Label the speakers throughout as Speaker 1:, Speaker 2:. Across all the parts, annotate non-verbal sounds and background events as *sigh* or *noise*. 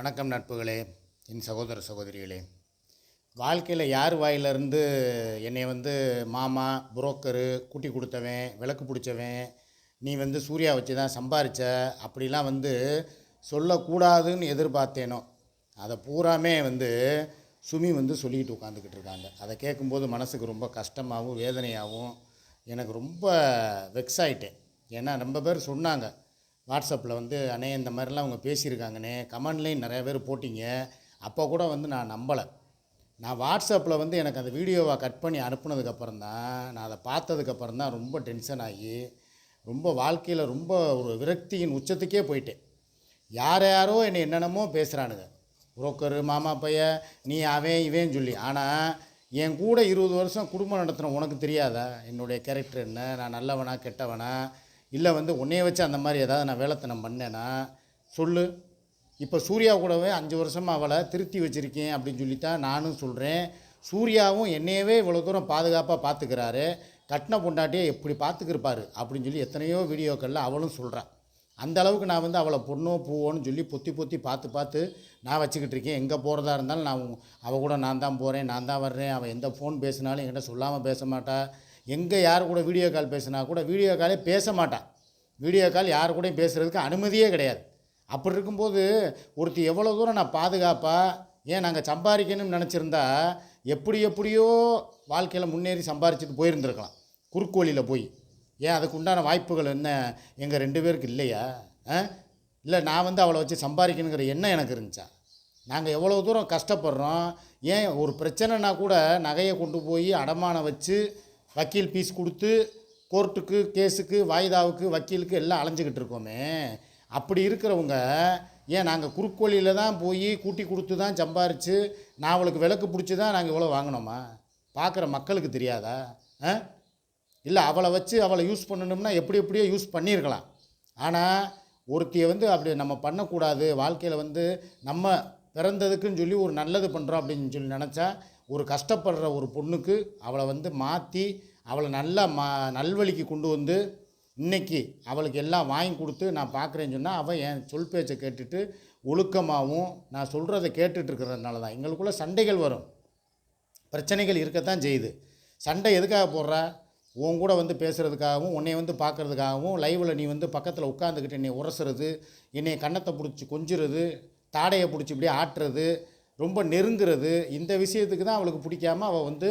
Speaker 1: வணக்கம் நட்புகளே என் சகோதர சகோதரிகளே. வாழ்க்கையில் யார் வாயிலிருந்து என்னை வந்து மாமா புரோக்கரு கூட்டி கொடுத்தவன் விளக்கு பிடிச்சவன் நீ வந்து சூர்யா வச்சு தான் சம்பாரித்த அப்படிலாம் வந்து சொல்லக்கூடாதுன்னு எதிர்பார்த்தேனோ அதை பூராமே வந்து சுமி வந்து சொல்லிக்கிட்டு உட்காந்துக்கிட்டு இருக்காங்க. அதை கேட்கும்போது மனசுக்கு ரொம்ப கஷ்டமாகவும் வேதனையாகவும் எனக்கு ரொம்ப வெக்ஸ் ஆயிட்டேன். ஏன்னா ரொம்ப பேர் சொன்னாங்க வாட்ஸ்அப்பில் வந்து அண்ணே இந்த மாதிரிலாம் அவங்க பேசியிருக்காங்கண்ணே. கமெண்ட்லேயும் நிறைய பேர் போட்டிங்க. அப்போ கூட வந்து நான் நம்பலை. நான் வாட்ஸ்அப்பில் வந்து எனக்கு அந்த வீடியோவை கட் பண்ணி அனுப்புனதுக்கப்புறம் தான் நான் அதை பார்த்ததுக்கப்புறம் தான் ரொம்ப டென்ஷன் ஆகி ரொம்ப வாழ்க்கையில் ரொம்ப ஒரு விரக்தியின் உச்சத்துக்கே போயிட்டேன். யார் யாரோ என்னை என்னென்னமோ பேசுகிறானுங்க புரோக்கரு மாமா பைய நீ அவன் இவன் சொல்லி. ஆனால் என் கூட இருபது வருஷம் குடும்பம் நடத்தின உனக்கு தெரியாதா? என்னுடைய கேரக்டர் என்ன? நான் நல்லவனா கெட்டவனா? இல்லை வந்து உன்னைய வச்சு அந்த மாதிரி ஏதாவது நான் வேலைத்தனம் பண்ணேன்னா சொல்லு. இப்போ சூர்யா கூடவே அஞ்சு வருஷமாக அவளை திருத்தி வச்சுருக்கேன் அப்படின்னு சொல்லித்தான் நானும் சொல்கிறேன் சூர்யாவும் என்னையவே இவ்வளோ தூரம் பாதுகாப்பாக பார்த்துக்கிறாரு கட்டின பொண்டாட்டியை எப்படி பார்த்துக்கிருப்பாரு அப்படின்னு சொல்லி எத்தனையோ வீடியோக்களில் அவளும் சொல்கிறான் அந்த அளவுக்கு நான் வந்து அவளை பொண்ணோ பூவோன்னு சொல்லி பொத்தி பொத்தி பார்த்து பார்த்து நான் வச்சுக்கிட்டு இருக்கேன். எங்கே போகிறதா இருந்தாலும் நான் அவள் கூட நான் தான் போகிறேன் நான் தான் வர்றேன். அவள் எந்த ஃபோன் பேசினாலும் என்கிட்ட சொல்லாமல் பேச மாட்டா. எங்கே யார் கூட வீடியோ கால் பேசினா கூட வீடியோ காலே பேச மாட்டாள் வீடியோ கால் யார் கூடயும் பேசுகிறதுக்கு அனுமதியே கிடையாது. அப்படி இருக்கும்போது ஒருத்தி எவ்வளோ தூரம் நான் பாதுகாப்பாக ஏன் நாங்கள் சம்பாதிக்கணும்னு நினச்சிருந்தா எப்படி எப்படியோ வாழ்க்கையில் முன்னேறி சம்பாரிச்சிட்டு போயிருந்துருக்கலாம். குறுக்கு வழியில் போய். ஏன் அதுக்கு உண்டான வாய்ப்புகள் என்ன? எங்கள் ரெண்டு பேருக்கு இல்லையா? ஆ? இல்லை நான் வந்து அவளை வச்சு சம்பாதிக்கணுங்கிற எண்ணம் எனக்கு இருந்துச்சா? நாங்கள் எவ்வளோ தூரம் கஷ்டப்படுறோம்? ஏன் ஒரு பிரச்சனைனா கூட நகையை கொண்டு போய் அடமானம் வச்சு வக்கீல் ஃபீஸ் கொடுத்து கோர்ட்டுக்கு கேஸுக்கு வாய்தாவுக்கு வக்கீலுக்கு எல்லாம் அலைஞ்சிக்கிட்டு இருக்கோமே. அப்படி இருக்கிறவங்க ஏன் நாங்கள் குறுக்கோழியில் தான் போய் கூட்டி கொடுத்து தான் சம்பாரித்து நான் அவளுக்கு விளக்கு பிடிச்சி தான் நாங்கள் இவ்வளோ வாங்கினோமா? பார்க்குற மக்களுக்கு தெரியாதா? ஆ? இல்லை அவளை வச்சு அவளை யூஸ் பண்ணணும்னா எப்படி எப்படியோ யூஸ் பண்ணியிருக்கலாம். ஆனால் ஒருத்தியை வந்து அப்படி நம்ம பண்ணக்கூடாது. வாழ்க்கையில் வந்து நம்ம பிறந்ததுக்குன்னு சொல்லி ஒரு நல்லது பண்ணுறோம் அப்படின்னு சொல்லி நினச்சா ஒரு கஷ்டப்படுற ஒரு பொண்ணுக்கு அவளை வந்து மாற்றி அவளை நல்லா மா நல்வழிக்கு கொண்டு வந்து இன்னைக்கு அவளுக்கு எல்லாம் வாங்கி கொடுத்து நான் பார்க்குறேன்னு சொன்னால் அவள் என் சொல் பேச்சை கேட்டுட்டு ஒழுக்கமாகவும் நான் சொல்கிறத கேட்டுட்ருக்கிறதுனால தான். எங்களுக்குள்ள சண்டைகள் வரும். பிரச்சனைகள் இருக்கத்தான் செய்யுது. சண்டை எதுக்காக போடுறா? உன் கூட வந்து பேசுகிறதுக்காகவும் உன்னை வந்து பார்க்கறதுக்காகவும் லைவில் நீ வந்து பக்கத்தில் உட்காந்துக்கிட்டு என்னை உரசுறது என்னை கன்னத்தை பிடிச்சி கொஞ்சுறது தாடையை பிடிச்சி இப்படியே ஆட்டுறது ரொம்ப நெருங்குறது இந்த விஷயத்துக்கு தான் அவளுக்கு பிடிக்காம அவள் வந்து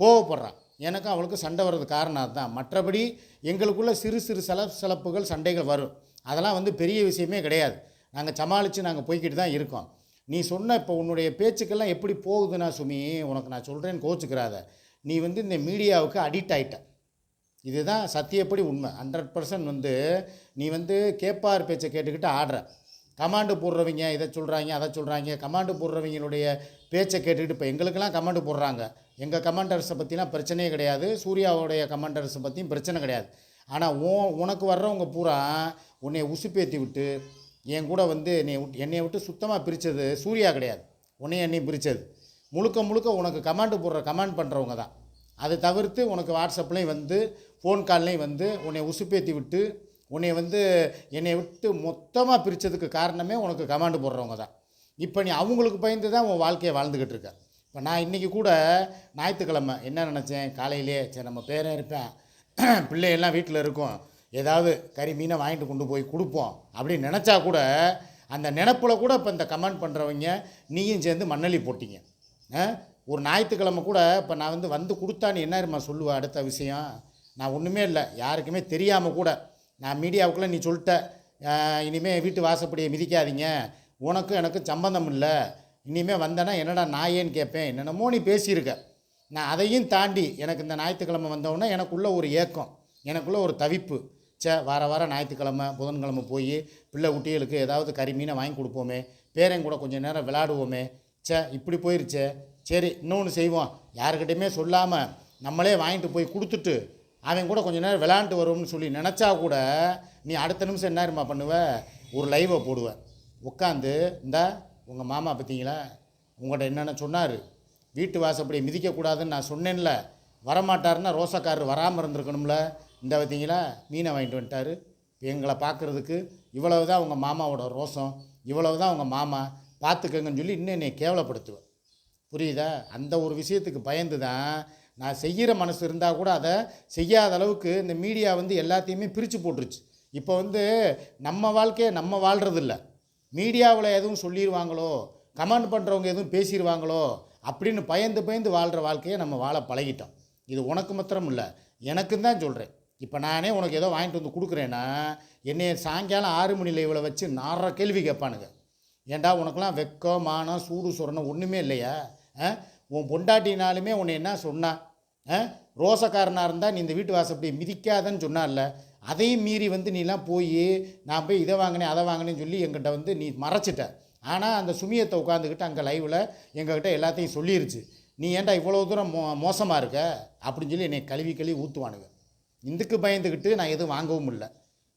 Speaker 1: கோவப்படுறான் எனக்கும் அவளுக்கு சண்டை வர்றது காரணம் அதுதான். மற்றபடி எங்களுக்குள்ள சிறு சிறு சில சிலப்புகள் சண்டைகள் வரும். அதெல்லாம் வந்து பெரிய விஷயமே கிடையாது. நாங்கள் சமாளித்து நாங்கள் போய்கிட்டு தான் இருக்கோம். நீ சொன்ன இப்போ உன்னுடைய பேச்சுக்கெல்லாம் எப்படி போகுதுன்னா சுமி உனக்கு நான் சொல்கிறேன்னு கோச்சுக்கிறாத. நீ வந்து இந்த மீடியாவுக்கு அடிக்ட் ஆயிட்ட. இதுதான் சத்தியப்படி உண்மை. ஹண்ட்ரட் பர்சன்ட் வந்து நீ வந்து கேப்பார் பேச்சை கேட்டுக்கிட்டு ஆடுற. கமாண்டு போடுறவங்க இதை சொல்கிறாங்க அதை சொல்கிறாங்க கமாண்டு போடுறவங்களுடைய பேச்சை கேட்டுக்கிட்டு இப்போ எங்களுக்கெல்லாம் கமாண்டு போடுறாங்க. எங்கள் கமாண்டர்ஸை பற்றிலாம் பிரச்சனையே கிடையாது. சூர்யாவுடைய கமாண்டர்ஸை பற்றியும் பிரச்சனை கிடையாது. ஆனால் ஓ உனக்கு வர்றவங்க பூரா உன்னை உசுப்பேற்றி விட்டு என் கூட வந்து என்னை விட்டு என்னை விட்டு சுத்தமாக பிரித்தது சூர்யா கிடையாது. உன்னையும் என்னையும் பிரித்தது முழுக்க முழுக்க உனக்கு கமாண்டு போடுற கமாண்ட் பண்ணுறவங்க தான். அதை தவிர்த்து உனக்கு வாட்ஸ்அப்லேயும் வந்து ஃபோன் கால்லையும் வந்து உன்னை உசுப்பேற்றி விட்டு உன்னை வந்து என்னை விட்டு மொத்தமாக பிரித்ததுக்கு காரணமே உனக்கு கமாண்டு போடுறவங்க தான். இப்போ நீ அவங்களுக்கு பயந்து தான் உன் வாழ்க்கையை வாழ்ந்துக்கிட்டு இருக்க. இப்போ நான் இன்றைக்கி கூட ஞாயிற்றுக்கிழமை என்ன நினச்சேன்? காலையிலே சரி நம்ம பேரன் இருப்பேன் *clears throat* பிள்ளையெல்லாம் வீட்டில் இருக்கும். ஏதாவது கறி மீனை வாங்கிட்டு கொண்டு போய் கொடுப்போம் அப்படின்னு நினச்சா கூட அந்த நினப்பில் கூட இப்போ இந்த கமெண்ட் பண்ணுறவங்க நீயும் சேர்ந்து மண்ணளி போட்டிங்க. ஒரு ஞாயிற்றுக்கிழமை கூட இப்போ நான் வந்து வந்து கொடுத்தான்னு என்ன தெரியுமா சொல்லுவேன் அடுத்த விஷயம். நான் ஒன்றுமே இல்லை. யாருக்குமே தெரியாமல் கூட நான் மீடியாவுக்குள்ளே நீ சொல்லிட்ட இனிமேல் வீட்டு வாசப்படியை மிதிக்காதீங்க. உனக்கும் எனக்கும் சம்பந்தம் இல்லை. இனிமேல் வந்தேன்னா என்னடா நாயேன்னு கேட்பேன். என்னென்னமோ நீ பேசியிருக்க. நான் அதையும் தாண்டி எனக்கு இந்த ஞாயிற்றுக்கிழமை வந்தவுடனே எனக்குள்ளே ஒரு ஏக்கம். எனக்குள்ளே ஒரு தவிப்பு. ச்சே வார வாரம் ஞாயிற்றுக்கிழமை புதன்கிழமை போய் பிள்ளை குட்டிகளுக்கு ஏதாவது கறி மீனை வாங்கி கொடுப்போமே. பேரன் கூட கொஞ்சம் நேரம் விளாடுவோமே ச்சே இப்படி போயிருச்சே. சரி இன்னொன்று செய்வோம். யாருக்கிட்டையுமே சொல்லாமல் நம்மளே வாங்கிட்டு போய் கொடுத்துட்டு அவன் கூட கொஞ்ச நேரம் விளாண்டு வருவோம்னு சொல்லி நினச்சா கூட நீ அடுத்த நிமிஷம் என்ன பண்ணுவ? ஒரு லைவை போடுவ. உட்காந்து இந்த உங்கள் மாமா பார்த்தீங்களா? உங்கள்கிட்ட என்னென்ன சொன்னார். வீட்டு வாசப்படி மிதிக்கக்கூடாதுன்னு நான் சொன்னேன்ல. வரமாட்டாருன்னா ரோசக்காரர் வராமல் இருந்திருக்கணும்ல. இந்த பார்த்தீங்களா? மீனை வாங்கிட்டு வந்துட்டாரு. எங்களை பார்க்குறதுக்கு இவ்வளவு தான் உங்கள் மாமாவோட ரோசம். இவ்வளவு தான் உங்கள் மாமா. பார்த்துக்கங்கன்னு சொல்லி இன்னும் என்னை கேவலப்படுத்துவேன் புரியுதா? அந்த ஒரு விஷயத்துக்கு பயந்து தான் நான் செய்கிற மனசு இருந்தால் கூட அதை செய்யாத அளவுக்கு இந்த மீடியா வந்து எல்லாத்தையுமே பிரித்து போட்டுருச்சு. இப்போ வந்து நம்ம வாழ்க்கையை நம்ம வாழ்கிறதில்ல மீடியாவில் எதுவும் சொல்லிடுவாங்களோ கமெண்ட் பண்ணுறவங்க எதுவும் பேசிடுவாங்களோ அப்படின்னு பயந்து பயந்து வாழ்கிற வாழ்க்கையை நம்ம வாழ பழகிட்டோம். இது உனக்கு மாத்திரம் இல்லை எனக்கும் தான் சொல்கிறேன் இப்போ நானே உனக்கு ஏதோ வாங்கிட்டு வந்து கொடுக்குறேன்னா என்னைய சாயங்காலம் ஆறு மணி லைவில் வச்சு நார கேள்வி கேட்பானுங்க. ஏன்டா உனக்கெல்லாம் வெக்கம் மானம் சூடு சொரணம் ஒன்றுமே இல்லையா? ஆ? உன் பொண்டாட்டினாலுமே உன்னை என்ன சொன்னா? ஆ? ரோசக்காரனாக இருந்தால் நீ இந்த வீட்டு வாசப்படி மிதிக்காதன்னு சொன்னார்ல அதையும் மீறி வந்து நீலாம் போய் நான் போய் இதை வாங்கினேன் அதை வாங்கினேன்னு சொல்லி எங்கிட்ட வந்து நீ மறைச்சிட்ட. ஆனால் அந்த சுமியத்தை உட்காந்துக்கிட்டு அங்கே லைவில் எங்ககிட்ட எல்லாத்தையும் சொல்லிருச்சு. நீ ஏன்டா இவ்வளோ தூரம் மோ மோசமாக இருக்க? அப்படின்னு சொல்லி என்னை கழுவி கழுவி ஊற்றுவானுங்க இந்துக்கு பயந்துக்கிட்டு நான் எதுவும் வாங்கவும் இல்லை.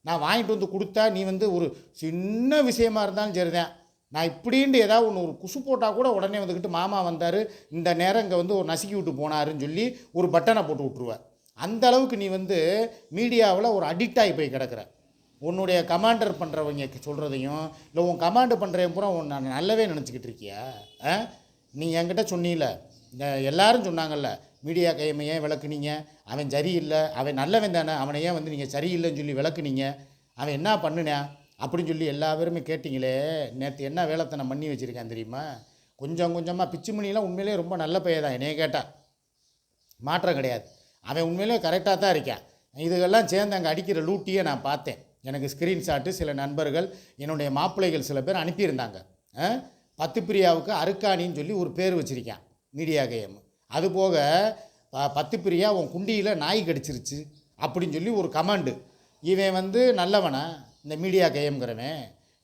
Speaker 1: நான் வாங்கிட்டு வந்து கொடுத்தா நீ வந்து ஒரு சின்ன விஷயமா இருந்தாலும் சரிதான். நான் இப்படின்ட்டு ஏதாவது ஒன்று ஒரு குசு போட்டால் கூட உடனே வந்துக்கிட்டு மாமா வந்தார். இந்த நேரம் இங்கே வந்து ஒரு நசுக்கி விட்டு போனாருன்னு சொல்லி ஒரு பட்டனை போட்டு விட்ருவேன் அந்த அளவுக்கு நீ வந்து மீடியாவில் ஒரு அடிக்ட் ஆகி போய் கிடக்குற. உன்னுடைய கமாண்டர் பண்ணுறவங்க சொல்கிறதையும் இல்லை உன் கமாண்டு பண்ணுறவன் பூரா உன்னை நல்லவே நினச்சிக்கிட்டு இருக்கியா? ஆ? நீ என்கிட்ட சொன்னீல. இந்த எல்லாரும் சொன்னாங்கல்ல மீடியா கையமை ஏன் விளக்குனீங்க? அவன் சரியில்லை. அவன் நல்லவன் தானே. அவனை ஏன் வந்து நீங்கள் சரியில்லைன்னு சொல்லி விளக்குனீங்க? அவன் என்ன பண்ணுனேன் அப்படின்னு சொல்லி எல்லா பேருமே கேட்டிங்களே நேற்று என்ன வேலைத்தனம் பண்ணி வச்சுருக்கேன் தெரியுமா? கொஞ்சம் கொஞ்சமாக பிச்சுமணிலாம் உண்மையிலேயே ரொம்ப நல்ல பையன் தான். என்னைய கேட்டால் மாற்றம் கிடையாது. அவன் உண்மையிலே கரெக்டாக தான் இருக்கான். இதுகெல்லாம் சேர்ந்து அங்கே அடிக்கிற லூட்டியை நான் பார்த்தேன். எனக்கு ஸ்க்ரீன்ஷாட்டு சில நண்பர்கள் என்னுடைய மாப்பிள்ளைகள் சில பேர் அனுப்பியிருந்தாங்க. ஆ? பத்து பிரியாவுக்கு அருக்காணின்னு சொல்லி ஒரு பேர் வச்சுருக்கான் மீடியா கேம். அதுபோக ப- பத்து பிரியா உன் குண்டியில் நாய் கடிச்சிருச்சு அப்படின்னு சொல்லி ஒரு கமாண்டு இவன் வந்து நல்லவனா? இந்த மீடியா கேம்ங்கிறவன்.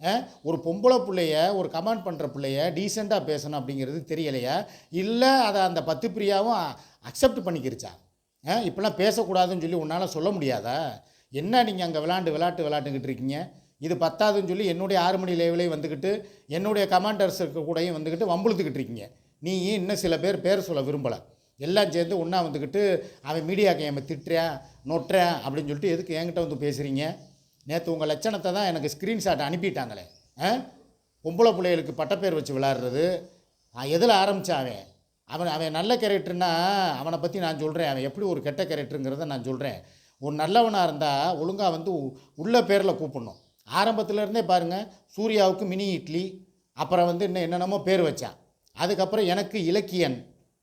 Speaker 1: ஆ? ஒரு பொம்பளை பிள்ளைய ஒரு கமெண்ட் பண்ணுற பிள்ளைய டீசெண்டாக பேசணும் அப்படிங்கிறது தெரியலையா? இல்லை அதை அந்த பத்து பிரியாவும் அக்செப்ட் பண்ணிக்கிருச்சா? ஆ இப்படிலாம் பேசக்கூடாதுன்னு சொல்லி உன்னால் சொல்ல முடியாதா? என்ன நீங்கள் அங்கே விளாண்டு விளாட்டு விளாண்டுக்கிட்டு இருக்கீங்க? இது பத்தாதுன்னு சொல்லி என்னுடைய ஆறு மணி லேவிலையும் வந்துக்கிட்டு என்னுடைய கமாண்டர்ஸ் கூடயும் வந்துக்கிட்டு வம்புழுத்துக்கிட்டு இருக்கீங்க. நீ இன்னும் சில பேர் பேர் சொல்ல விரும்பலை? எல்லாம் சேர்ந்து ஒன்றா வந்துக்கிட்டு அவன் மீடியா கேமை திட்டுறேன் நொட்டுறேன் அப்படின்னு சொல்லிட்டு எதுக்கு என்கிட்ட வந்து பேசுகிறீங்க நேற்று உங்கள் லட்சணத்தை தான் எனக்கு ஸ்க்ரீன்ஷாட் அனுப்பிட்டாங்களே. ஆ? பொம்பளை பிள்ளைகளுக்கு பட்டப்பேர் வச்சு விளாட்றது எதில் ஆரம்பித்தான் அவன் அவன் நல்ல கேரக்டர்னா அவனை பற்றி நான் சொல்கிறேன் அவன் எப்படி ஒரு கெட்ட கேரக்டருங்கிறத நான் சொல்கிறேன் ஒரு நல்லவனாக இருந்தால் ஒழுங்காக வந்து உ- உள்ள பேரில் கூப்பிடணும். ஆரம்பத்துலேருந்தே பாருங்கள் சூர்யாவுக்கு மினி இட்லி அப்புறம் வந்து இன்னும் என்னென்னமோ பேர் வச்சான் அதுக்கப்புறம் எனக்கு இலக்கியன்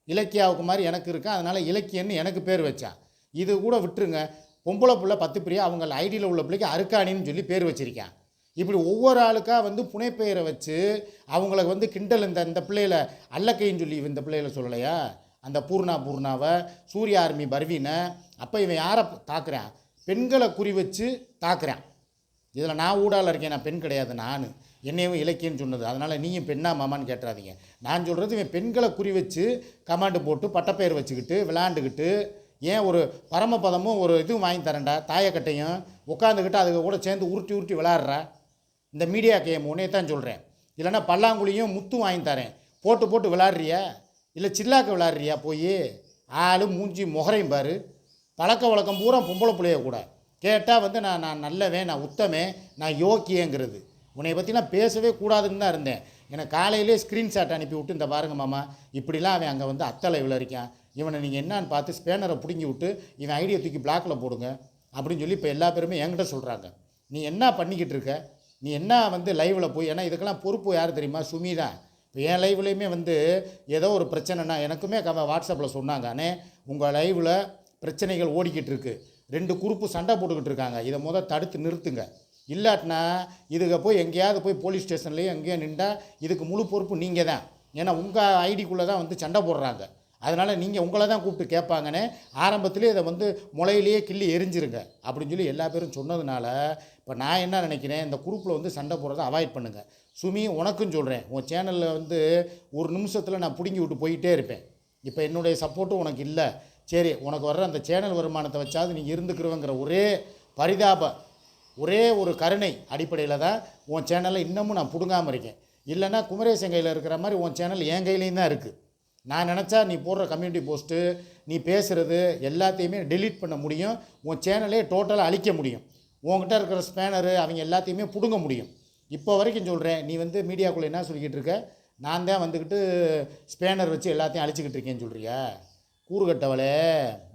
Speaker 1: இலக்கியாவுக்கு மாதிரி எனக்கு இருக்கா அதனால் இலக்கியன்னு எனக்கு பேர் வச்சான் இது கூட விட்டுருங்க பொம்பளை புள்ள பத்து பிரியா அவங்க ஐடியில் உள்ள பிள்ளைக்கு அருக்காணின்னு சொல்லி பேர் வச்சிருக்கான் இப்படி ஒவ்வொரு ஆளுக்காக வந்து புனைப்பெயரை வச்சு அவங்கள வந்து கிண்டல் இந்த இந்த பிள்ளையில அல்லக்கைன்னு சொல்லி இந்த பிள்ளையில சொல்லலையா? அந்த பூர்ணா பூர்ணாவை சூரிய ஆர்மி பர்வீனை அப்போ இவன் யாரை தாக்குறான்? பெண்களை குறி வச்சு தாக்குறான். இதில் நான் ஊடால இருக்கேன் நான் பெண் கிடையாது நான். என்னையும் இலக்கியன்னு சொன்னது. அதனால் நீயும் பெண்ணா மாமான்னு கேட்டுறாதீங்க. நான் சொல்கிறது இவன் பெண்களை குறி வச்சு கமாண்டு போட்டு பட்டப்பெயர் வச்சுக்கிட்டு விளாண்டுக்கிட்டு ஏன் ஒரு பரமபதமும் ஒரு இதுவும் வாங்கி தரேன்டா? தாயக்கட்டையும் உட்காந்துக்கிட்டு அதுக்கு கூட சேர்ந்து உருட்டி உருட்டி விளாட்றா? இந்த மீடியா கேம் உன்னே தான் சொல்கிறேன் இல்லைன்னா பல்லாங்குழியும் முத்தும் வாங்கி தரேன். போட்டு போட்டு விளாட்றியா? இல்லை சில்லாக்க விளாட்றியா போய்? ஆளு மூஞ்சி முகரையும் பாரு. பழக்க வழக்கம் பூரா பொம்பளை பிள்ளைய கூட. கேட்டால் வந்து நான் நான் நல்லவேன் நான் உத்தமன் நான் யோக்கியங்கிறது. உன்னை நான் பேசவே கூடாதுன்னு தான் இருந்தேன். எனக்கு காலையிலே ஸ்க்ரீன்ஷாட் அனுப்பி விட்டு இந்த பாருங்க மாமா இப்படிலாம் அவன் அங்கே வந்து அத்தலை இவ்வளோ இருக்கான் இவனை நீங்கள் என்னான்னு பார்த்து ஸ்பேனரை பிடுங்கி விட்டு இவன் ஐடியை தூக்கி பிளாக்கில் போடுங்க. அப்படின்னு சொல்லி இப்போ எல்லா பேருமே என்கிட்ட சொல்கிறாங்க நீ என்ன பண்ணிக்கிட்டு இருக்க? நீ என்ன வந்து லைவில் போய் ஏன்னா இதுக்கெல்லாம் பொறுப்பு யார் தெரியுமா? சுமி தான் இப்போ என் லைவ்லேயுமே வந்து ஏதோ ஒரு பிரச்சனைனா எனக்குமே கவ வாட்ஸ்அப்பில் சொன்னாங்க அண்ணே உங்கள் லைவில் பிரச்சனைகள் ஓடிக்கிட்டு இருக்குது ரெண்டு குரூப்பு சண்டை போட்டுக்கிட்டு இருக்காங்க. இதை முத தடுத்து நிறுத்துங்க. இல்லாட்டினா இதுக போய் எங்கேயாவது போய் போலீஸ் ஸ்டேஷன்லேயே எங்கேயோ நின்றா இதுக்கு முழு பொறுப்பு நீங்கள் தான் ஏன்னா உங்கள் ஐடிக்குள்ளே தான் வந்து சண்டை போடுறாங்க. அதனால் நீங்கள் உங்களை தான் கூப்பிட்டு கேட்பாங்கன்னு ஆரம்பத்திலே இதை வந்து முளையிலேயே கிள்ளி எரிஞ்சிருங்க அப்படின்னு சொல்லி எல்லா பேரும் சொன்னதுனால இப்போ நான் என்ன நினைக்கிறேன் இந்த குரூப்பில் வந்து சண்டை போடுறதை அவாய்ட் பண்ணுங்கள் சுமி உனக்கும் சொல்கிறேன் உன் சேனலில் வந்து ஒரு நிமிஷத்தில் நான் பிடுங்கி விட்டு போயிட்டே இருப்பேன். இப்போ என்னுடைய சப்போர்ட்டும் உனக்கு இல்லை. சரி உனக்கு வர்ற அந்த சேனல் வருமானத்தை வச்சாவது நீ இருந்துக்கிறவங்கிற ஒரே பரிதாப ஒரே ஒரு கருணை அடிப்படையில் தான் உன் சேனலை இன்னமும் நான் பிடுங்காமல் இருக்கேன். இல்லைன்னா குமரேசன் கையில் இருக்கிற மாதிரி உன் சேனல் என் கையிலையும் தான் இருக்குது நான் நினச்சா நீ போடுற கம்யூனிட்டி போஸ்ட்டு நீ பேசுகிறது எல்லாத்தையுமே டெலீட் பண்ண முடியும். உன் சேனலே டோட்டலாக அழிக்க முடியும். உங்ககிட்ட இருக்கிற ஸ்பேனரு அவங்க எல்லாத்தையுமே பிடுங்க முடியும். இப்போ வரைக்கும் சொல்கிறேன் நீ வந்து மீடியாக்குள்ளே என்ன சொல்லிக்கிட்டு இருக்க? நான் தான் வந்துக்கிட்டு ஸ்பேனர் வச்சு எல்லாத்தையும் அழிச்சிக்கிட்டு இருக்கேன்னு சொல்கிறியா கூறுகட்டவளே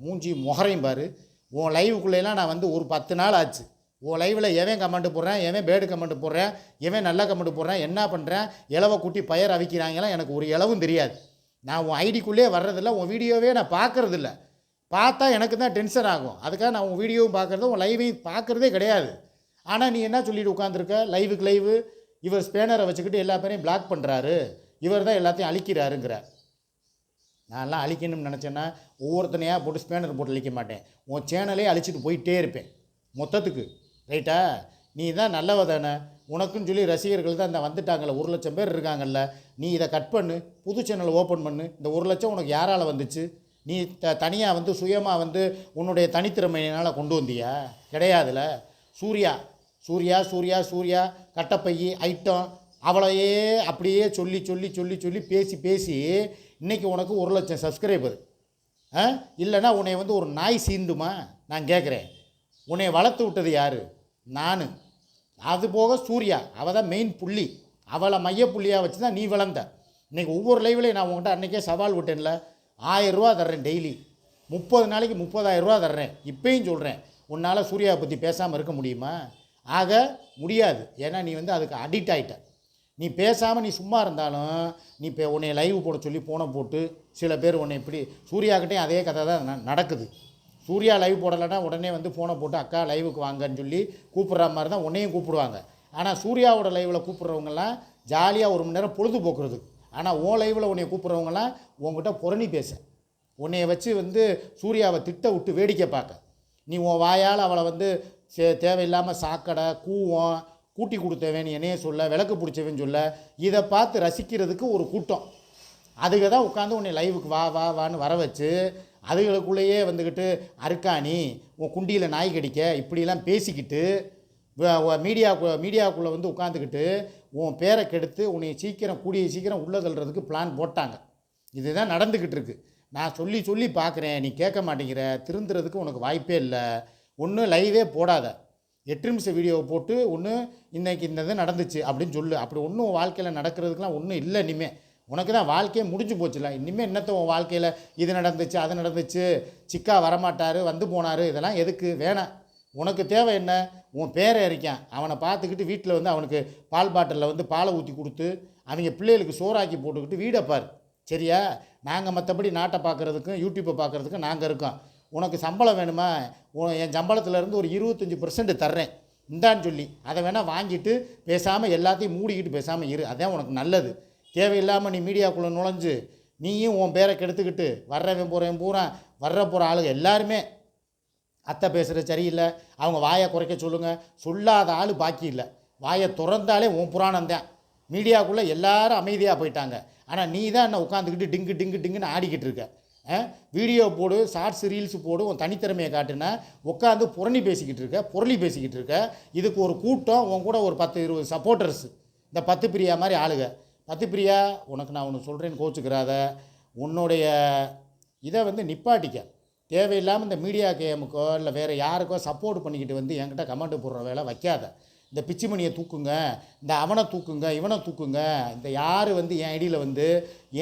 Speaker 1: மூஞ்சி முகரையும் பாரு. உன் லைவுக்குள்ளேலாம் நான் வந்து ஒரு பத்து நாள் ஆச்சு. உன் லைவில் எவன் கமெண்ட் போடுறேன்? எவன் பேடு கமெண்ட் போடுறேன்? எவன் நல்ல கமெண்ட் போடுறேன்? என்ன பண்ணுறேன் இலவை குட்டி பயிர் அவிக்கிறாங்களாம் எனக்கு ஒரு இலவும் தெரியாது. நான் உன் ஐடிக்குள்ளே வர்றதில்ல உன் வீடியோவே நான் பார்க்கறதில்ல. பார்த்தா எனக்கு தான் டென்ஷன் ஆகும். அதுக்காக நான் உன் வீடியோவும் பார்க்குறது உன் லைவையும் பார்க்குறதே கிடையாது. ஆனால் நீ என்ன சொல்லிட்டு உட்காந்துருக்க லைவுக்கு லைவு இவர் ஸ்பேனரை வச்சுக்கிட்டு எல்லா பேரையும் பிளாக் பண்ணுறாரு இவர் தான் எல்லாத்தையும் அழிக்கிறாருங்கிற. நான்லாம் அழிக்கணும்னு நினச்சேன்னா ஒவ்வொருத்தனையாக போட்டு ஸ்பேனர் போட்டு அழிக்க மாட்டேன். உன் சேனலே அழிச்சிட்டு போயிட்டே இருப்பேன். மொத்தத்துக்கு. ரைட்டா நீ தான் நல்லவ தானே? உனக்குன்னு சொல்லி ரசிகர்கள் தான் இந்த வந்துட்டாங்கல்ல ஒரு லட்சம் பேர் இருக்காங்கல்ல நீ இதை கட் பண்ணு புது சேனல் ஓப்பன் பண்ணு இந்த ஒரு லட்சம் உனக்கு யாரால் வந்துச்சு? நீ த தனியாக வந்து சுயமாக வந்து உன்னுடைய தனித்திறமையினால் கொண்டு வந்தியா? கிடையாதுல சூர்யா சூர்யா சூர்யா சூர்யா கட்டப்பையி ஐட்டம் அவளையே அப்படியே சொல்லி சொல்லி சொல்லி சொல்லி பேசி பேசி இன்றைக்கி உனக்கு ஒரு லட்சம் சப்ஸ்கிரைபர் ஆ? இல்லைன்னா உன்னை வந்து ஒரு நாய் சீந்துமா நான் கேட்குறேன் உன்னை வளர்த்து விட்டது யார்? நான். அது போக சூர்யா அவள் தான் மெயின் புள்ளி. அவளை மையப்புள்ளியாக வச்சு தான் நீ வளர்ந்த. இன்றைக்கி ஒவ்வொரு லைவ்லையும் நான் உங்கள்கிட்ட அன்றைக்கே சவால் விட்டேன்ல. ஆயிரரூவா தர்றேன் டெய்லி முப்பது நாளைக்கு முப்பதாயிரரூவா தர்றேன். இப்பயும் சொல்கிறேன் உன்னால் சூர்யாவை பற்றி பேசாமல் இருக்க முடியுமா? ஆக முடியாது. ஏன்னா நீ வந்து அதுக்கு அடிக்ட் ஆகிட்ட நீ பேசாமல் நீ சும்மா இருந்தாலும் நீ இப்போ உன்னை லைவ் போட சொல்லி போனை போட்டு சில பேர் உன்னை இப்படி சூர்யாக்கிட்டேயும் அதே கதை தான் நடக்குது. சூர்யா லைவ் போடலைன்னா உடனே வந்து ஃபோனை போட்டு அக்கா லைவுக்கு வாங்கன்னு சொல்லி கூப்பிட்ற மாதிரி தான் உன்னையும் கூப்பிடுவாங்க. ஆனால் சூர்யாவோட லைவில் கூப்பிட்றவங்கலாம் ஜாலியாக ஒரு மணி நேரம் பொழுது போக்குறது ஆனால் உன் லைவில் உன்னை கூப்பிட்றவங்கலாம் உன்கிட்ட புரணி பேச. உன்னைய வச்சு வந்து சூர்யாவை திட்ட விட்டு வேடிக்கை பார்க்க. நீ உன் வாயால் அவளை வந்து சே- தேவையில்லாமல் சாக்கடை கூவம் கூட்டி கொடுத்தவன் என்னையே சொல்ல விளக்கு பிடிச்சவன் சொல்ல இதை பார்த்து ரசிக்கிறதுக்கு ஒரு கூட்டம். அதுக்கு தான் உட்காந்து உன்னை லைவுக்கு வா வா வான்னு வர வச்சு அதுகளுக்குள்ளேயே வந்துக்கிட்டு அருக்காணி உன் குண்டியில் நாய் கடிக்க இப்படிலாம் பேசிக்கிட்டு மீடியா மீடியாவுக்குள்ளே வந்து உட்காந்துக்கிட்டு உன் பேரை கெடுத்து உன்னை சீக்கிரம் கூடிய சீக்கிரம் உள்ளே தள்ளுறதுக்கு பிளான் போட்டாங்க. இதுதான் நடந்துக்கிட்டு இருக்கு. நான் சொல்லி சொல்லி பார்க்குறேன் நீ கேட்க மாட்டேங்கிற. திருந்துறதுக்கு உனக்கு வாய்ப்பே இல்லை. ஒன்றும் லைவே போடாத. எட்டு நிமிஷம் வீடியோவை போட்டு ஒன்று இன்றைக்கி இந்த இது நடந்துச்சு அப்படின்னு சொல்லு. அப்படி ஒன்றும் வாழ்க்கையில் நடக்கிறதுக்கெலாம் ஒன்றும் இல்லை இனிமே. உனக்கு தான் வாழ்க்கையே முடிஞ்சு போச்சுல. இனிமேல் என்னத்த உன் வாழ்க்கையில் இது நடந்துச்சு அது நடந்துச்சு சிக்கா வரமாட்டார் வந்து போனார் இதெல்லாம் எதுக்கு? வேணாம் உனக்கு தேவை என்ன? உன் பேரை இருக்கான் அவனை பார்த்துக்கிட்டு வீட்டில் வந்து அவனுக்கு பால் பாட்டிலில் வந்து பாலை ஊற்றி கொடுத்து அவங்க பிள்ளைகளுக்கு சோறாக்கி போட்டுக்கிட்டு வீடை சரியா? நாங்கள் மற்றபடி நாட்டை பார்க்குறதுக்கும் யூடியூப்பை பார்க்குறதுக்கும் நாங்கள் இருக்கோம். உனக்கு சம்பளம் வேணுமா? உன் என் சம்பளத்துலேருந்து ஒரு இருபத்தஞ்சி பர்சன்ட் தர்றேன். இந்தான்னு சொல்லி. அதை வேணால் வாங்கிட்டு பேசாமல் எல்லாத்தையும் மூடிக்கிட்டு பேசாமல் இரு. அதான் உனக்கு நல்லது. தேவையில்லாமல் நீ மீடியாக்குள்ளே நுழைஞ்சு நீயும் உன் பேரை கெடுத்துக்கிட்டு வர்றவன் போகிறவன் பூரா வர்ற போகிற ஆளுங்க எல்லாருமே அத்தை பேசுகிறது சரியில்லை. அவங்க வாயை குறைக்க சொல்லுங்கள் சொல்லாத ஆள் பாக்கி இல்லை. வாயை திறந்தாலே உன் புராணம் தான். மீடியாக்குள்ளே எல்லாரும் அமைதியாக போயிட்டாங்க. ஆனால் நீ தான் என்ன உட்காந்துக்கிட்டு டிங்கு டிங்கு டிங்குன்னு ஆடிக்கிட்டு இருக்க. ஆ? வீடியோ போடு ஷார்ட்ஸ் ரீல்ஸ் போடு உன் தனித்திறமையை காட்டுனா. உட்காந்து புரணி பேசிக்கிட்டு இருக்க புரளி பேசிக்கிட்டு இருக்க. இதுக்கு ஒரு கூட்டம் உன் கூட ஒரு பத்து இருபது சப்போர்ட்டர்ஸ் இந்த பத்து பிரியா மாதிரி ஆளுங்க. பத்து உனக்கு நான் ஒன்று சொல்கிறேன்னு கோச்சுக்கிறாத. உன்னுடைய இதை வந்து நிப்பாட்டிக்க. தேவையில்லாமல் இந்த மீடியா கேமுக்கோ இல்லை வேறு யாருக்கோ சப்போர்ட் பண்ணிக்கிட்டு வந்து என்கிட்ட கமெண்ட் போடுற வேலை வைக்காத. இந்த பிச்சுமணியை தூக்குங்க இந்த அவனை தூக்குங்க இவனை தூக்குங்க. இந்த யார் வந்து என் ஐடியில் வந்து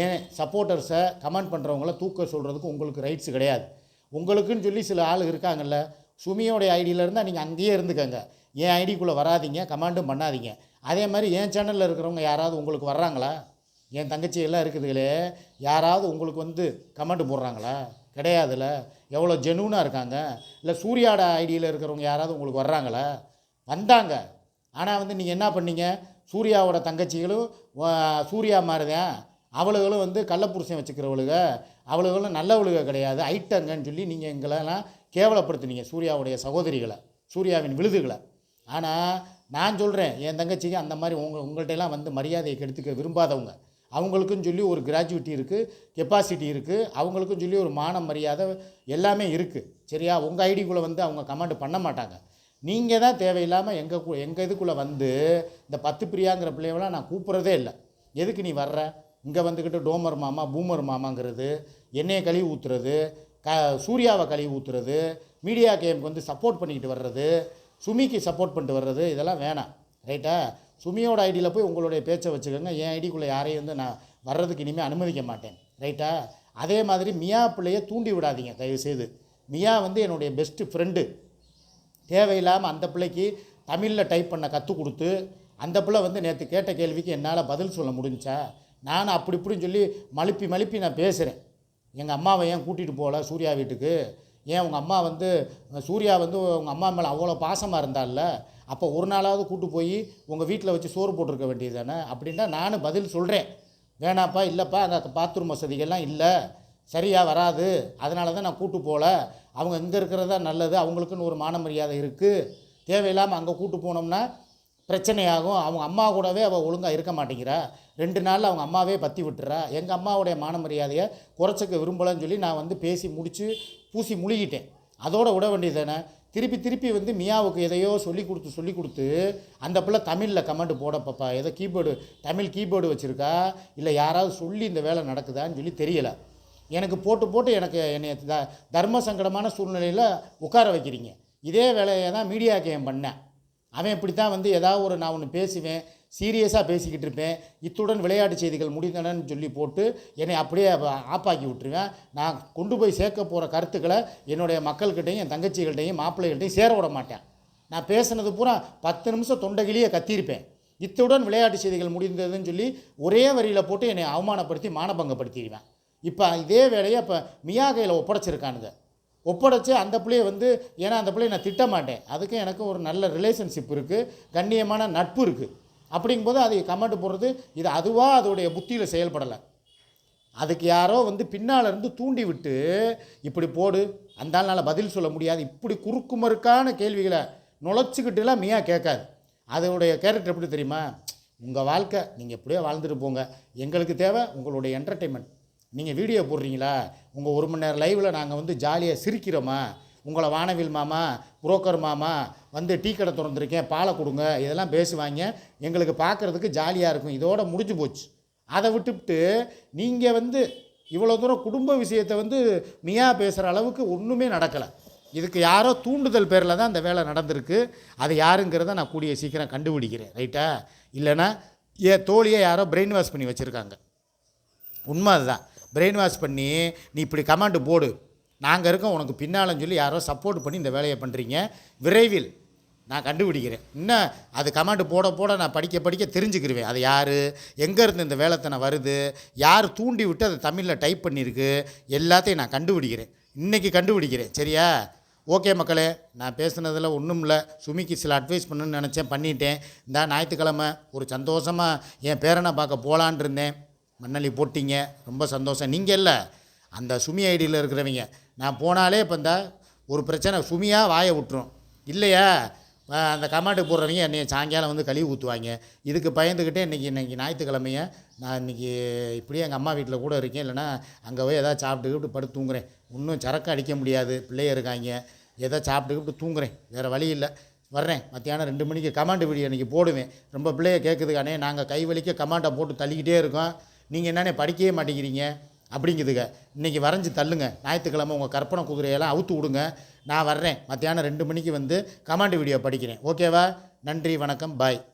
Speaker 1: என் சப்போர்ட்டர்ஸை கமெண்ட் பண்ணுறவங்கள தூக்க சொல்கிறதுக்கு உங்களுக்கு ரைட்ஸ் கிடையாது. உங்களுக்குன்னு சொல்லி சில ஆள் இருக்காங்கல்ல சுமியோடைய ஐடியில் இருந்தால் நீங்கள் அங்கேயே இருந்துக்கங்க. என் ஐடிக்குள்ளே வராதீங்க கமாண்டும் பண்ணாதீங்க. அதே மாதிரி என் சேனலில் இருக்கிறவங்க யாராவது உங்களுக்கு வர்றாங்களா? என் தங்கச்சி எல்லாம் இருக்குதுங்களே யாராவது உங்களுக்கு வந்து கமெண்ட் போடுறாங்களா? கிடையாதுல்ல எவ்வளோ ஜெனூனாக இருக்காங்க? இல்லை சூர்யாட ஐடியில் இருக்கிறவங்க யாராவது உங்களுக்கு வர்றாங்களா? வந்தாங்க. ஆனால் வந்து நீங்கள் என்ன பண்ணீங்க? சூர்யாவோட தங்கச்சிகளும் சூர்யா மாதிரி தான் அவளுகளும் வந்து கள்ளப்புருஷன் வச்சுக்கிறவளுக. அவளுகளும் நல்லவளுக கிடையாது. ஐட்டங்கன்னு சொல்லி நீங்கள் எங்களெல்லாம் கேவலப்படுத்துனீங்க சூர்யாவுடைய சகோதரிகளை சூர்யாவின் விழுதுகளை ஆனால் நான் சொல்கிறேன் என் தங்கச்சிக்கு அந்த மாதிரி உங்க உங்கள்கிட்டலாம் எல்லாம் வந்து மரியாதையை கெடுத்துக்க விரும்பாதவங்க. அவங்களுக்குன்னு சொல்லி ஒரு கிராஜுவிட்டி இருக்குது கெப்பாசிட்டி இருக்குது அவங்களுக்குன்னு சொல்லி ஒரு மான மரியாதை எல்லாமே இருக்குது சரியா? உங்கள் ஐடிக்குள்ளே வந்து அவங்க கமெண்ட் பண்ண மாட்டாங்க. நீங்கள் தான் தேவையில்லாமல் எங்கள் எங்கள் இதுக்குள்ளே வந்து இந்த பத்து பிரியாங்கிற பிள்ளைங்களாம் நான் கூப்பிட்றதே இல்லை. எதுக்கு நீ வர்ற? இங்கே வந்துக்கிட்டு டோமர் மாமா பூமர் மாமாங்கிறது எண்ணெயை கழுவி ஊற்றுறது க சூர்யாவை கழுவி ஊற்றுறது மீடியா கேமுக்கு வந்து சப்போர்ட் பண்ணிக்கிட்டு வர்றது சுமிக்கு சப்போர்ட் பண்ணிட்டு வர்றது இதெல்லாம் வேணாம். ரைட்டா சுமியோட ஐடியில் போய் உங்களுடைய பேச்சை வச்சுக்கோங்க. என் ஐடிக்குள்ளே யாரையும் வந்து நான் வர்றதுக்கு இனிமேல் அனுமதிக்க மாட்டேன். ரைட்டா அதே மாதிரி மியா பிள்ளையை தூண்டி விடாதீங்க தயவுசெய்து. மியா வந்து என்னுடைய பெஸ்ட்டு ஃப்ரெண்டு தேவையில்லாமல் அந்த பிள்ளைக்கு தமிழில் டைப் பண்ண கற்றுக் கொடுத்து அந்த பிள்ளை வந்து நேற்று கேட்ட கேள்விக்கு என்னால் பதில் சொல்ல முடிஞ்சா நான் அப்படி இப்படின்னு சொல்லி மழுப்பி மழுப்பி நான் பேசுகிறேன் எங்கள் அம்மாவை ஏன் கூட்டிகிட்டு போகல சூர்யா வீட்டுக்கு? ஏன் உங்கள் அம்மா வந்து சூர்யா வந்து உங்கள் அம்மா மேலே அவ்வளோ பாசமாக இருந்தால்ல? அப்போ ஒரு நாளாவது கூட்டு போய் உங்கள் வீட்டில் வச்சு சோறு போட்டிருக்க வேண்டியது தானே அப்படின்னா நானும் பதில் சொல்கிறேன் வேணாப்பா இல்லைப்பா அந்த பாத்ரூம் வசதிகள்லாம் இல்லை. சரியாக வராது. அதனால தான் நான் கூட்டு போகல அவங்க இங்கே இருக்கிறதா நல்லது. அவங்களுக்குன்னு ஒரு மான மரியாதை இருக்குது தேவையில்லாமல் அங்கே கூட்டு போனோம்னா பிரச்சனையாகும். அவங்க அம்மா கூடவே அவள் ஒழுங்காக இருக்க மாட்டேங்கிறா. ரெண்டு நாளில் அவங்க அம்மாவே பற்றி விட்டுறா. எங்கள் அம்மாவுடைய மான மரியாதையை குறைச்சிக்க விரும்பலன்னு சொல்லி நான் வந்து பேசி முடித்து பூசி முழுகிட்டேன். அதோட விட வேண்டியது தானே திருப்பி திருப்பி வந்து மியாவுக்கு எதையோ சொல்லி கொடுத்து சொல்லி கொடுத்து அந்த பிள்ளை தமிழில் கமெண்ட் போட பாப்பா ஏதோ கீபோர்டு தமிழ் கீபோர்டு வச்சுருக்கா? இல்லை யாராவது சொல்லி இந்த வேலை நடக்குதான்னு சொல்லி தெரியலை. எனக்கு போட்டு போட்டு எனக்கு என்னை த தர்ம சங்கடமான சூழ்நிலையில் உட்கார வைக்கிறீங்க. இதே வேலையை தான் மீடியா கேம் பண்ணேன்? அவன் இப்படி தான் வந்து ஏதாவது ஒரு நான் ஒன்று பேசுவேன் சீரியஸாக பேசிக்கிட்டு இருப்பேன் இத்துடன் விளையாட்டு செய்திகள் முடிந்தனன்னு சொல்லி போட்டு என்னை அப்படியே ஆப்பாக்கி விட்டுருவேன். நான் கொண்டு போய் சேர்க்க போகிற கருத்துக்களை என்னுடைய மக்கள்கிட்டையும் என் தங்கச்சிகள்கிட்டையும் மாப்பிள்ளைகள்ட்டையும் சேர விட மாட்டேன். நான் பேசுனது பூரா பத்து நிமிஷம் தொண்டைகிளியே கத்தியிருப்பேன். இத்துடன் விளையாட்டு செய்திகள் முடிந்ததுன்னு சொல்லி ஒரே வரியில் போட்டு என்னை அவமானப்படுத்தி மானபங்கப்படுத்திடுவேன். இப்போ இதே வேலையை இப்போ மியா கையில் ஒப்படைச்சிருக்கானுங்க. ஒப்படைச்சு அந்த பிள்ளையை வந்து ஏன்னா அந்த பிள்ளையை நான் திட்ட மாட்டேன் அதுக்கும் எனக்கும் ஒரு நல்ல ரிலேஷன்ஷிப் இருக்குது கண்ணியமான நட்பு இருக்குது அப்படிங்கும்போது அதை கமெண்ட் போடுறது இது அதுவாக அதோடைய புத்தியில் செயல்படலை. அதுக்கு யாரோ வந்து பின்னால் இருந்து தூண்டி விட்டு இப்படி போடு அந்த பதில் சொல்ல முடியாது இப்படி குறுக்கு மறுக்கான கேள்விகளை நுழைச்சிக்கிட்டுலாம் மியா கேட்காது. அதோடைய கேரக்டர் எப்படி தெரியுமா? உங்கள் வாழ்க்கை நீங்கள் எப்படியோ வாழ்ந்துட்டு போங்க. எங்களுக்கு தேவை உங்களுடைய என்டர்டெயின்மெண்ட் நீங்கள் வீடியோ போடுறீங்களா? உங்கள் ஒரு மணி நேரம் லைவில் நாங்கள் வந்து ஜாலியாக சிரிக்கிறோமா? உங்களை வானவில் மாமா புரோக்கர் மாமா வந்து டீ கடை திறந்துருக்கேன் பாலை கொடுங்க இதெல்லாம் பேசுவாங்க. எங்களுக்கு பார்க்குறதுக்கு ஜாலியாக இருக்கும். இதோட முடிஞ்சு போச்சு. அதை விட்டுவிட்டு நீங்கள் வந்து இவ்வளோ தூரம் குடும்ப விஷயத்தை வந்து மியா பேசுகிற அளவுக்கு ஒன்றுமே நடக்கலை. இதுக்கு யாரோ தூண்டுதல் பேரில் தான் அந்த வேலை நடந்திருக்கு. அது யாருங்கிறத நான் கூடிய சீக்கிரம் கண்டுபிடிக்கிறேன். ரைட்டா இல்லைன்னா ஏ தோழியை யாரோ பிரெயின் வாஷ் பண்ணி வச்சுருக்காங்க. உண்மை அதுதான். பிரெயின் வாஷ் பண்ணி நீ இப்படி கமாண்டு போடு. நாங்கள் இருக்கோம் உனக்கு பின்னாலன்னு சொல்லி யாரோ சப்போர்ட் பண்ணி இந்த வேலையை பண்ணுறீங்க விரைவில் நான் கண்டுபிடிக்கிறேன். இன்னும் அது கமாண்டு போட போட நான் படிக்க படிக்க தெரிஞ்சுக்கிருவேன். அது யார்? எங்கேருந்து இந்த வேலைத்தனை வருது? யார் தூண்டி விட்டு அதை தமிழில் டைப் பண்ணியிருக்கு? எல்லாத்தையும் நான் கண்டுபிடிக்கிறேன். இன்றைக்கி கண்டுபிடிக்கிறேன். சரியா? ஓகே மக்களே நான் பேசுனதில் ஒன்றும் இல்லை. சுமிக்கு சில அட்வைஸ் பண்ணணும்னு நினச்சேன் பண்ணிட்டேன். இந்த ஞாயிற்றுக்கிழமை ஒரு சந்தோஷமாக என் பேரனை பார்க்க போகலான் இருந்தேன். மண்ணலி போட்டிங்க ரொம்ப சந்தோஷம். நீங்கள் இல்லை அந்த சுமி ஐடியில் இருக்கிறவங்க. நான் போனாலே இப்போ இந்த ஒரு பிரச்சனை சுமியாக வாயை விட்டுரும். இல்லையா? அந்த கமாண்டுக்கு போடுறவங்க என்னை சாயங்காலம் வந்து கழுவி ஊற்றுவாங்க இதுக்கு பயந்துக்கிட்டே இன்றைக்கி இன்றைக்கி ஞாயிற்றுக்கிழமைய நான் இன்றைக்கி இப்படியே எங்கள் அம்மா வீட்டில் கூட இருக்கேன். இல்லைன்னா அங்கே போய் எதாவது சாப்பிட்டுக்கிட்டு படுத்து தூங்குறேன். இன்னும் சரக்கு அடிக்க முடியாது. பிள்ளைய இருக்காங்க. எதை சாப்பிட்டுக்கிட்டு தூங்குறேன். வேறு வழி இல்லை. வர்றேன். மத்தியானம் ரெண்டு மணிக்கு கமாண்டு வீடியோ இன்றைக்கி போடுவேன். ரொம்ப பிள்ளைய கேட்குதுக்கானே நாங்கள் கை வலிக்க கமாண்டை போட்டு தள்ளிக்கிட்டே இருக்கோம். நீங்கள் என்னன்னே படிக்கவே மாட்டேங்கிறீங்க? அப்படிங்குதுங்க இன்றைக்கி வரைஞ்சி தள்ளுங்க. ஞாயிற்றுக்கிழமை உங்கள் கற்பனை குதிரையெல்லாம் அவுத்து விடுங்க. நான் வர்றேன். மத்தியானம் ரெண்டு மணிக்கு வந்து கமாண்டு வீடியோ படிக்கிறேன். ஓகேவா நன்றி வணக்கம் பாய்